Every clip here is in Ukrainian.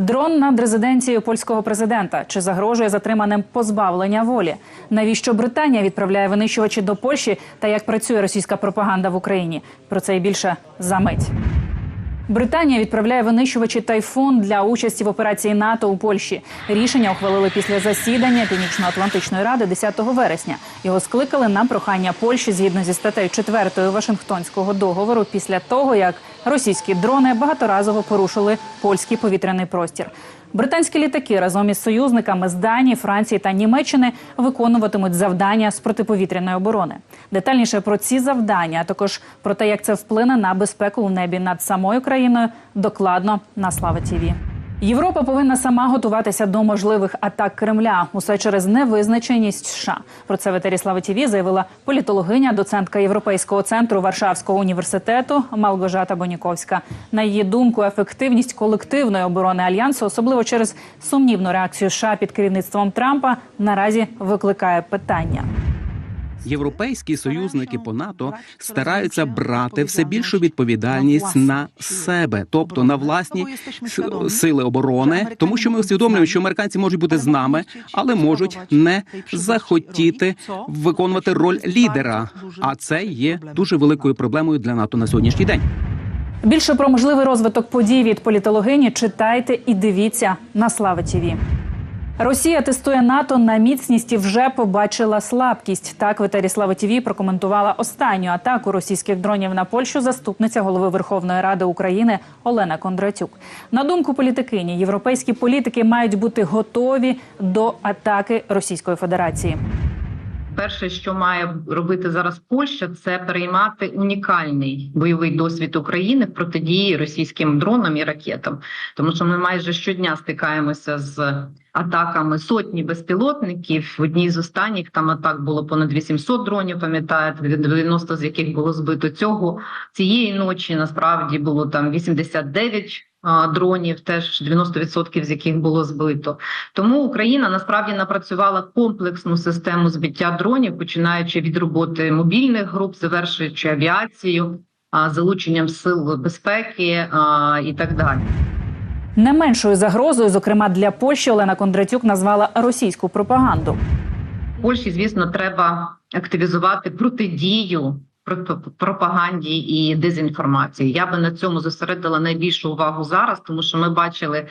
Дрон над резиденцією польського президента чи загрожує затриманим позбавлення волі? Навіщо Британія відправляє винищувачі до Польщі та як працює російська пропаганда в Україні? Про це і більше за мить. Британія відправляє винищувачі тайфун для участі в операції НАТО у Польщі. Рішення ухвалили після засідання Північно-Атлантичної ради 10 вересня. Його скликали на прохання Польщі згідно зі статтею 4 Вашингтонського договору після того, як російські дрони багаторазово порушили польський повітряний простір. Британські літаки разом із союзниками з Данії, Франції та Німеччини виконуватимуть завдання з протиповітряної оборони. Детальніше про ці завдання, а також про те, як це вплине на безпеку у небі над самою країною, докладно на Слава Тіві. Європа повинна сама готуватися до можливих атак Кремля. Усе через невизначеність США. Про це в етері Тіві заявила політологиня, доцентка Європейського центру Варшавського університету Малгожата Боніковська. На її думку, ефективність колективної оборони альянсу, особливо через сумнівну реакцію США під керівництвом Трампа, наразі викликає питання. Європейські союзники по НАТО стараються брати все більшу відповідальність на себе, тобто на власні сили оборони, тому що ми усвідомлюємо, що американці можуть бути з нами, але можуть не захотіти виконувати роль лідера. А це є дуже великою проблемою для НАТО на сьогоднішній день. Більше про можливий розвиток подій від політологині читайте і дивіться на Слава Тіві. Росія тестує НАТО на міцність і вже побачила слабкість. Так в етері Слава Тіві прокоментувала останню атаку російських дронів на Польщу заступниця голови Верховної Ради України Олена Кондратюк. На думку політикині, європейські політики мають бути готові до атаки Російської Федерації. Перше, що має робити зараз Польща, це переймати унікальний бойовий досвід України в протидії російським дронам і ракетам, тому що ми майже щодня стикаємося з атаками сотні безпілотників. В одній з останніх там атак було понад 800 дронів. Пам'ятаєте, 90 з яких було збито цього цієї ночі. Насправді було там 89 а, дронів, теж 90% з яких було збито. Тому Україна насправді напрацювала комплексну систему збиття дронів, починаючи від роботи мобільних груп, завершуючи авіацію, залученням сил безпеки і так далі. Не меншою загрозою, зокрема для Польщі, Олена Кондратюк назвала російську пропаганду. Польщі, звісно, треба активізувати протидію про- пропаганді і дезінформації. Я би на цьому зосередила найбільшу увагу зараз, тому що ми бачили.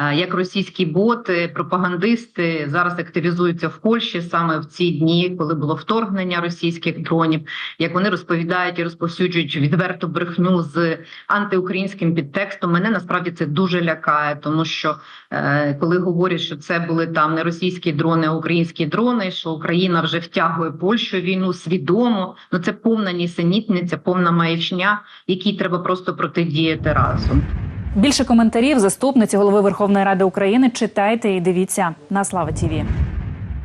Як російські боти, пропагандисти зараз активізуються в Польщі саме в ці дні, коли було вторгнення російських дронів, як вони розповідають і розповсюджують відверту брехню з антиукраїнським підтекстом, мене насправді це дуже лякає, тому що е, коли говорять, що це були там не російські дрони, а українські дрони, що Україна вже втягує Польщу в війну свідомо, ну це повна нісенітниця, повна маячня, якій треба просто протидіяти разом. Більше коментарів заступниці голови Верховної Ради України читайте і дивіться на Слава Тіві.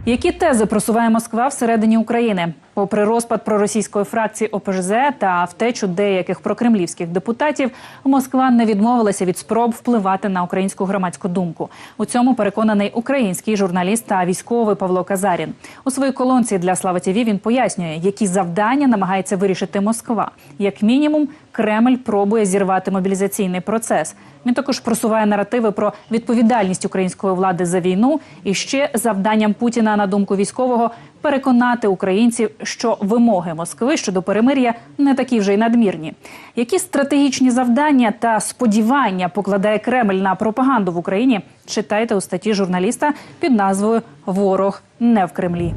Які тези просуває Москва всередині України? Попри розпад проросійської фракції ОПЖЗ та втечу деяких прокремлівських депутатів, Москва не відмовилася від спроб впливати на українську громадську думку. У цьому переконаний український журналіст та військовий Павло Казарін. У своїй колонці для Слава Тіві він пояснює, які завдання намагається вирішити Москва. Як мінімум, Кремль пробує зірвати мобілізаційний процес. Він також просуває наративи про відповідальність української влади за війну і ще завданням Путіна, на думку військового, переконати українців, що вимоги Москви щодо перемир'я не такі вже й надмірні. Які стратегічні завдання та сподівання покладає Кремль на пропаганду в Україні? Читайте у статті журналіста під назвою Ворог не в Кремлі.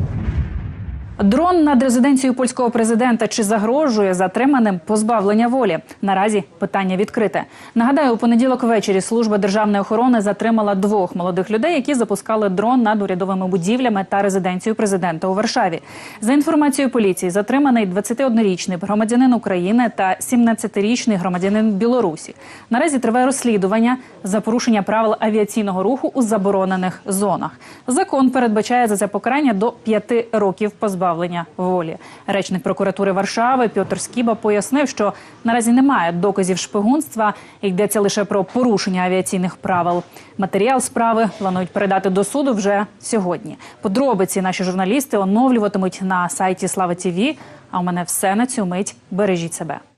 Дрон над резиденцією польського президента чи загрожує затриманим позбавлення волі? Наразі питання відкрите. Нагадаю, у понеділок ввечері служба державної охорони затримала двох молодих людей, які запускали дрон над урядовими будівлями та резиденцією президента у Варшаві. За інформацією поліції, затриманий 21-річний громадянин України та 17-річний громадянин Білорусі. Наразі триває розслідування за порушення правил авіаційного руху у заборонених зонах. Закон передбачає за це покарання до 5 років позбавлення волі. Речник прокуратури Варшави Пьотр Скіба пояснив, що наразі немає доказів шпигунства. Йдеться лише про порушення авіаційних правил. Матеріал справи планують передати до суду вже сьогодні. Подробиці наші журналісти оновлюватимуть на сайті Слава Тіві. А у мене все на цю мить. Бережіть себе.